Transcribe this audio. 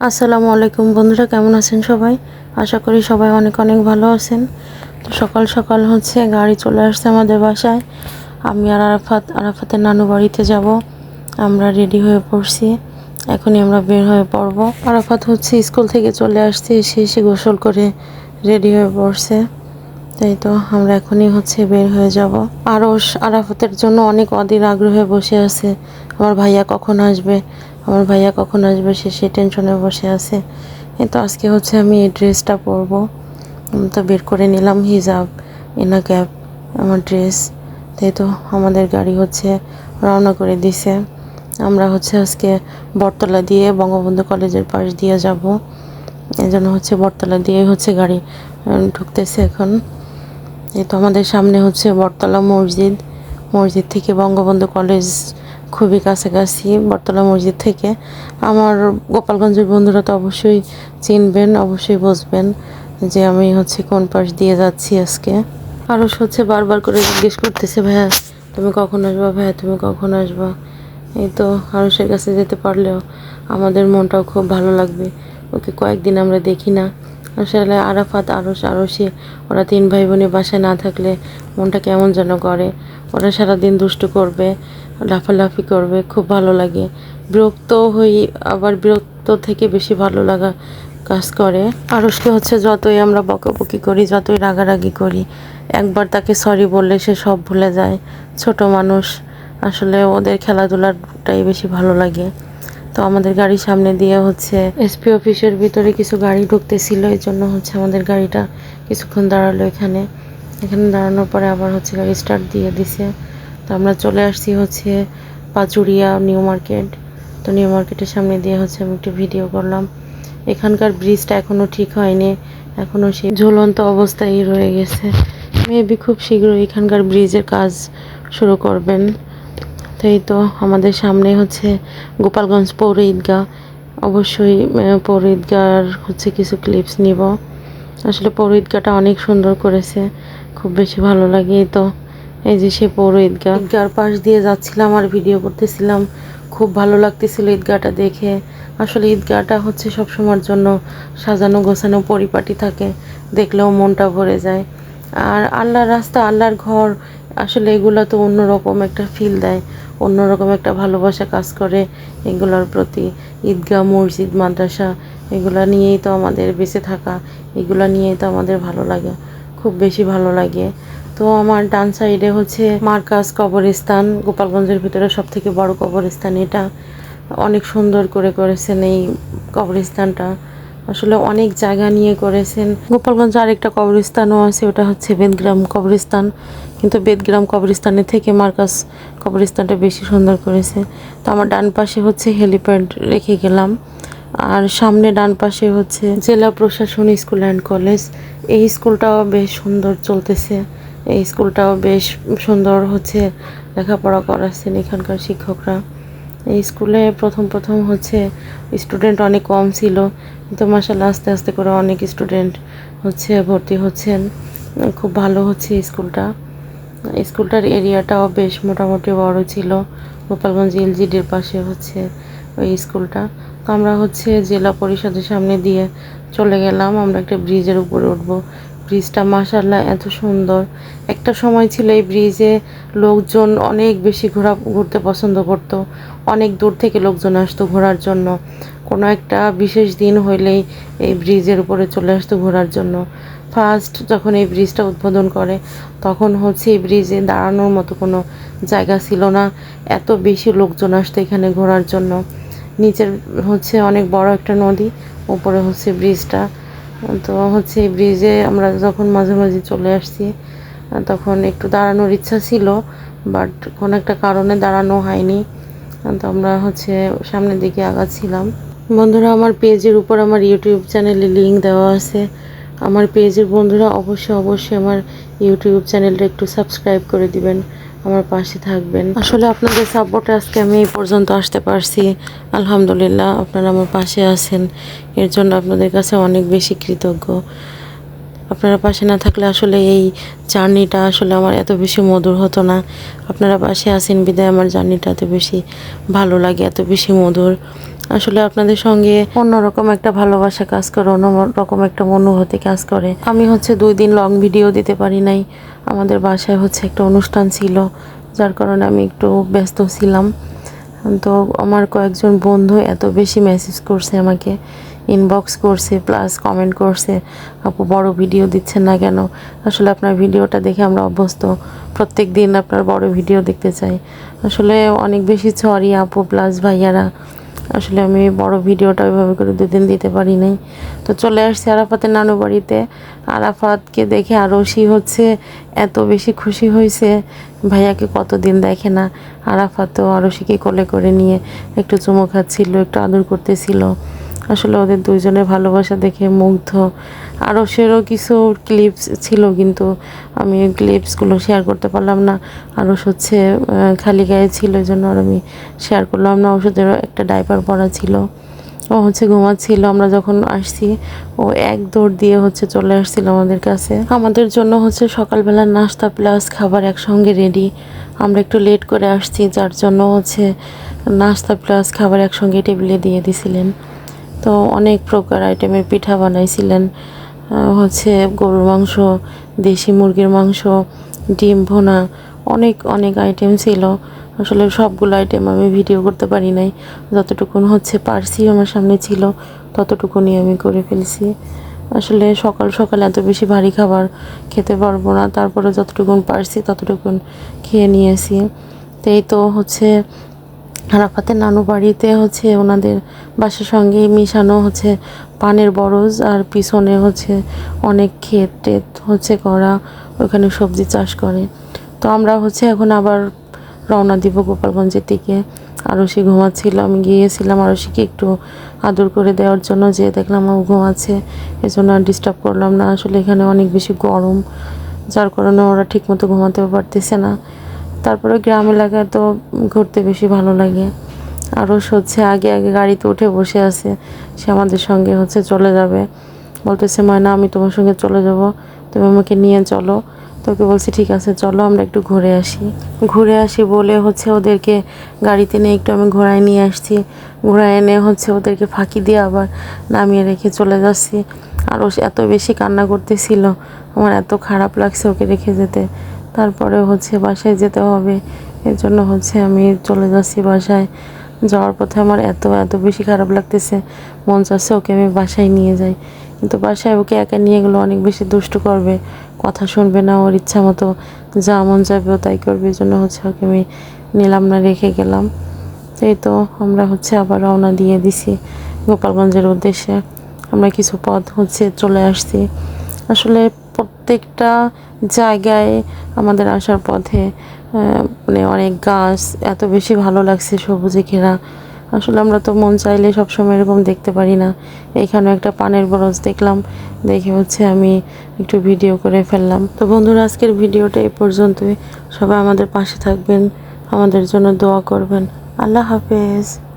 আসসালামু আলাইকুম বন্ধুরা, কেমন আছেন সবাই? আশা করি সবাই অনেক অনেক ভালো আছেন। তো সকাল সকাল হচ্ছে গাড়ি চলে আসছে আমাদের বাসায়। আমি আর আরাফাত, আরাফাতের নানু বাড়িতে যাব। আমরা রেডি হয়ে পড়ছি। এখনই আমরা বের হয়ে পড়ব। আরাফাত হচ্ছে স্কুল থেকে চলে আসছে, এসে এসে গোসল করে রেডি হয়ে পড়ছে। তাই তো আমরা এখনই হচ্ছে বের হয়ে যাব। আরও আরাফাতের জন্য অনেক অধীর আগ্রহে বসে আছে। আমার ভাইয়া কখন আসবে? আমার ভাইয়া কখন আসবে সে সেই টেনশনে বসে আছে। এই তো আজকে হচ্ছে আমি এই ড্রেসটা পরবো। তো বের করে নিলাম হিজাব ইনা ক্যাপ আমার ড্রেস তাই তো আমাদের গাড়ি হচ্ছে রওনা করে দিছে। আমরা হচ্ছে আজকে বটতলা দিয়ে বঙ্গবন্ধু কলেজের পাশ দিয়ে যাব। এই জন্য হচ্ছে বটতলা দিয়ে হচ্ছে গাড়ি ঢুকতেছে এখন। এই তো আমাদের সামনে হচ্ছে বটতলা মসজিদ মসজিদ থেকে বঙ্গবন্ধু কলেজ খুবই কাছাকাছি বটতলা মসজিদ থেকে। আমার গোপালগঞ্জের বন্ধুরা তো অবশ্যই চিনবেন, অবশ্যই বুঝবেন যে আমি হচ্ছে কোন পাশ দিয়ে যাচ্ছি আজকে। আরস হচ্ছে বারবার করে জিজ্ঞেস করতেছে, ভাইয়া, তুমি কখন আসবা? ভাইয়া, তুমি কখন আসবা? এই তো আরসের কাছে যেতে পারলেও আমাদের মনটাও খুব ভালো লাগবে। ওকে কয়েকদিন আমরা দেখি না। আসলে আরাফাত, আরস, আরসি, ওরা তিন ভাই বোনের বাসায় না থাকলে মনটা কেমন যেন করে। ওরা সারাদিন দুষ্টু করবে। লাফালাফি করবে, খুব ভালো লাগে। বিরক্ত হই, আবার বিরক্ত থেকে বেশি ভালো লাগা কাজ করে। আরসকে হচ্ছে যতই আমরা বকাবকি করি, যতই রাগারাগি করি, একবার তাকে সরি বললে সে সব ভুলে যায়। ছোট মানুষ, আসলে ওদের খেলাধুলাটাই বেশি ভালো লাগে। তো আমাদের গাড়ির সামনে দিয়ে হচ্ছে এসপি অফিসের ভিতরে কিছু গাড়ি ঢুকতেছিল, এই জন্য হচ্ছে আমাদের গাড়িটা কিছুক্ষণ দাঁড়াল এখানে। এখানে দাঁড়ানোর পরে আবার হচ্ছে গাড়ি স্টার্ট দিয়ে দিছে। তো আমরা চলে আসছি হচ্ছে পাচুরিয়া নিউ মার্কেট। তো নিউ মার্কেটের সামনে দিয়ে হচ্ছে আমি একটু ভিডিও করলাম। এখানকার ব্রিজটা এখনও ঠিক হয়নি। এখনও সেই ঝুলন্ত অবস্থায় রয়ে গেছে। মেবি খুব শীঘ্রই এখানকার ব্রিজের কাজ শুরু করবেন। তো এই তো আমাদের সামনে হচ্ছে গোপালগঞ্জ পৌর ঈদগাহ। অবশ্যই পৌর ঈদগার হচ্ছে কিছু ক্লিপস নিব। আসলে পৌর ঈদগাহটা অনেক সুন্দর করেছে। খুব বেশি ভালো লাগে তো। এই যে সে পৌর ঈদগাহ। ঈদগার পাশ দিয়ে যাচ্ছিলাম আর ভিডিও করতেছিলাম। খুব ভালো লাগতেছিল ঈদগাহটা দেখে। আসলে ঈদগাহটা হচ্ছে সবসময়ের জন্য সাজানো গোছানো পরিপাটি থাকে। দেখলেও মনটা ভরে যায়। আর আল্লাহর রাস্তা, আল্লাহর ঘর, আসলে এগুলো তো অন্যরকম একটা ফিল দেয়। অন্যরকম একটা ভালোবাসা কাজ করে এগুলোর প্রতি। ঈদগাহ, মসজিদ, মাদ্রাসা, এগুলো নিয়েই তো আমাদের বেঁচে থাকা। এগুলো নিয়েই তো আমাদের ভালো লাগে। খুব বেশি ভালো লাগে। তো আমার ডান সাইডে হচ্ছে মার্কাস কবরস্থান, গোপালগঞ্জের ভিতরে সব থেকে বড় কবরস্থান এটা। অনেক সুন্দর করে করেছেন এই কবরস্থানটা। আসলে অনেক জায়গা নিয়ে করেছেন। গোপালগঞ্জে আরেকটা কবরস্থানও আছে, ওটা হচ্ছে বেদগ্রাম কবরস্থান। কিন্তু বেদগ্রাম কবরস্থানের থেকে মার্কাস কবরস্থানটা বেশি সুন্দর করেছে। তো আমার ডান পাশে হচ্ছে হেলিপ্যাড রেখে গেলাম। আর সামনে ডান পাশে হচ্ছে জেলা প্রশাসন স্কুল অ্যান্ড কলেজ। এই স্কুলটাও বেশ সুন্দর চলতেছে। এই স্কুলটাও বেশ সুন্দর হচ্ছে লেখাপড়া করাচ্ছেন এখানকার শিক্ষকরা। এই স্কুলে প্রথম প্রথম হচ্ছে স্টুডেন্ট অনেক কম ছিল, কিন্তু মাসাল্লাহ আস্তে আস্তে করে অনেক স্টুডেন্ট হচ্ছে ভর্তি হচ্ছেন। খুব ভালো হচ্ছে স্কুলটা। স্কুলটার এরিয়াটাও বেশ মোটামুটি বড় ছিল, গোপালগঞ্জ এলজিডির পাশে হচ্ছে ওই স্কুলটা। তো আমরা হচ্ছে জেলা পরিষদের সামনে দিয়ে চলে গেলাম, আমরা একটা ব্রিজের উপরে উঠবো। ব্রিজটা মাসাল্লাহ এত সুন্দর। একটা সময় ছিল এই ব্রিজে লোকজন অনেক বেশি ঘোরা, ঘুরতে পছন্দ করত। অনেক দূর থেকে লোকজন আসতো ঘোরার জন্য। কোনো একটা বিশেষ দিন হইলেই এই ব্রিজের উপরে চলে আসতো ঘোরার জন্য। ফার্স্ট যখন এই ব্রিজটা উদ্বোধন করে, তখন হচ্ছে এই ব্রিজে দাঁড়ানোর মতো কোনো জায়গা ছিল না। এত বেশি লোকজন আসতো এখানে ঘোরার জন্য। নিচের হচ্ছে অনেক বড় একটা নদী, উপরে হচ্ছে ব্রিজটা। তো হচ্ছে ব্রিজে আমরা যখন মাঝে মাঝে চলে আসছি তখন একটু দাঁড়ানোর ইচ্ছা ছিল বাট কোনো একটা কারণে দাঁড়ানো হয়নি। তো আমরা হচ্ছে সামনের দিকে আগাচ্ছিলাম। বন্ধুরা, আমার পেজের উপর আমার ইউটিউব চ্যানেলে লিঙ্ক দেওয়া আছে। আমার পেজের বন্ধুরা অবশ্যই অবশ্যই আমার ইউটিউব চ্যানেলটা একটু সাবস্ক্রাইব করে দিবেন। আমার পাশে থাকবেন। আসলে আপনাদের সাপোর্টে আজকে আমি এই পর্যন্ত আসতে পারছি। আলহামদুলিল্লাহ, আপনারা আমার পাশে আছেন। এর জন্য আপনাদের কাছে অনেক বেশি কৃতজ্ঞ। আপনারা পাশে না থাকলে আসলে এই জার্নিটা আসলে আমার এত বেশি মধুর হতো না। আপনারা পাশে আছেন, বিদায়। আমার জার্নিটা এত বেশি ভালো লাগে, এত বেশি মধুর। আসলে আপনাদের সঙ্গে অন্যরকম একটা ভালোবাসা কাজ করে, অন্যরকম একটা অনুভূতি কাজ করে। আমি হচ্ছে দুই দিন লং ভিডিও দিতে পারি নাই। আমাদের বাসায় হচ্ছে একটা অনুষ্ঠান ছিল, যার কারণে আমি একটু ব্যস্ত ছিলাম। তো আমার কয়েকজন বন্ধু এত বেশি মেসেজ করছে আমাকে ইনবক্স করছে প্লাস কমেন্ট করছে, আপু, বড় ভিডিও দিচ্ছেন না কেন? আসলে আপনার ভিডিওটা দেখে আমরা অভ্যস্ত। প্রত্যেক দিন আপনার বড় ভিডিও দেখতে চাই। আসলে অনেক বেশি সরি আপু প্লাস ভাইয়ারা। আসলে আমি বড় ভিডিওটা ওইভাবে করে দুদিন দিতে পারি নাই। তো চলে আসছি আরাফাতের নানু বাড়িতে। আরাফাতকে দেখে আরও সি হচ্ছে, এত বেশি খুশি হয়েছে। ভাইয়াকে কতদিন দেখে না। আরাফাতও সিকে কোলে করে নিয়ে একটু চুমো খাচ্ছিল, একটু আদর করতেছিল। আসলে ওদের দুইজনের ভালোবাসা দেখে মুগ্ধ। আরও সেরও কিছু ক্লিপস ছিল, কিন্তু আমি ওই ক্লিপসগুলো শেয়ার করতে পারলাম না। আরও হচ্ছে খালি গায়ে ছিল ওই জন্য আর আমি শেয়ার করলাম না। ওষুধেরও একটা ডাইপার পরা ছিল। ও হচ্ছে ঘুমাচ্ছিল। আমরা যখন আসছি, ও এক দৌড় দিয়ে হচ্ছে চলে আসছিল আমাদের কাছে। আমাদের জন্য হচ্ছে সকালবেলা নাস্তা প্লাস খাবার একসঙ্গে রেডি আমরা একটু লেট করে আসছি, যার জন্য হচ্ছে নাস্তা প্লাস খাবার একসঙ্গে টেবিলে দিয়ে দিছিলেন। তো অনেক প্রকার আইটেমের পিঠা বানাইছিলেন। হচ্ছে গরুর মাংস, দেশি মুরগির মাংস, ডিম, ভোনা, অনেক অনেক আইটেম ছিল। আসলে সবগুলো আইটেম আমি ভিডিও করতে পারি নাই। যতটুকুন হচ্ছে পারছি আমার সামনে ছিল ততটুকুনি আমি করে ফেলছি। আসলে সকাল সকাল এত বেশি ভারী খাবার খেতে পারব না। তারপরে যতটুকুন পারছি ততটুকুন খেয়ে নিয়েছি। তো এই তো হচ্ছে হারাফাতের নানু বাড়িতে হচ্ছে ওনাদের বাসার সঙ্গে মিশানো হচ্ছে পানের বরজ আর পিছনে হচ্ছে অনেক ক্ষেত টেত হচ্ছে করা, ওখানে সবজি চাষ করে। তো আমরা হচ্ছে এখন আবার রওনা দিব গোপালগঞ্জের দিকে। আরশি ঘুমাচ্ছিল, আমি গিয়েছিলাম আরশিকে একটু আদর করে দেওয়ার জন্য যে দেখলাম ও ঘুমাচ্ছে, এজন্য আর ডিস্টার্ব করলাম না। আসলে এখানে অনেক বেশি গরম, যার কারণে ওরা ঠিকমতো ঘুমাতেও পারতেছে না। তারপরে গ্রাম এলাকায় তো ঘুরতে বেশি ভালো লাগে। আরও হচ্ছে আগে আগে গাড়িতে উঠে বসে আছে। সে আমাদের সঙ্গে হচ্ছে চলে যাবে। বলতেছে, ময়না, আমি তোমার সঙ্গে চলে যাব। তুমি আমাকে নিয়ে চলো। তোকে বলছি, ঠিক আছে, চলো, আমরা একটু ঘুরে আসি। ঘুরে আসি বলে হচ্ছে ওদেরকে গাড়িতে নিয়ে একটু আমি ঘোরায় নিয়ে আসছি। ঘোরায় এনে হচ্ছে ওদেরকে ফাঁকি দিয়ে আবার নামিয়ে রেখে চলে যাচ্ছি। আর ও এত বেশি কান্না করতেছিল। আমার এত খারাপ লাগছে ওকে রেখে যেতে। তারপরে হচ্ছে বাসায় যেতে হবে। এর জন্য হচ্ছে আমি চলে যাচ্ছি বাসায়। যাওয়ার পথে আমার এত এত বেশি খারাপ লাগতেছে। মন চাচ্ছে ওকে আমি বাসায় নিয়ে যাই। কিন্তু বাসায় ওকে একা নিয়ে গেলে অনেক বেশি দুষ্টু করবে। কথা শুনবে না ওর ইচ্ছা মতো। যা মন যাবে ও তাই করবে। এই জন্য হচ্ছে ওকে আমি নিলাম না, রেখে গেলাম। এই তো আমরা হচ্ছে আবার রওনা দিয়ে দিছি গোপালগঞ্জের উদ্দেশ্যে। আমরা কিছু পথ হচ্ছে চলে আসছি। আসলে প্রত্যেকটা জায়গায় আমাদের আসার পথে মানে অনেক গাছ, এত বেশি ভালো লাগছে সবুজে ঘেরা। আসলে আমরা তো মন চাইলে সবসময় এরকম দেখতে পারি না। এইখানে একটা পানের বরজ দেখলাম, দেখে হচ্ছে আমি একটু ভিডিও করে ফেললাম। তো বন্ধুরা, আজকের ভিডিওটা এই পর্যন্তই। সবাই আমাদের পাশে থাকবেন, আমাদের জন্য দোয়া করবেন। আল্লাহ হাফেজ।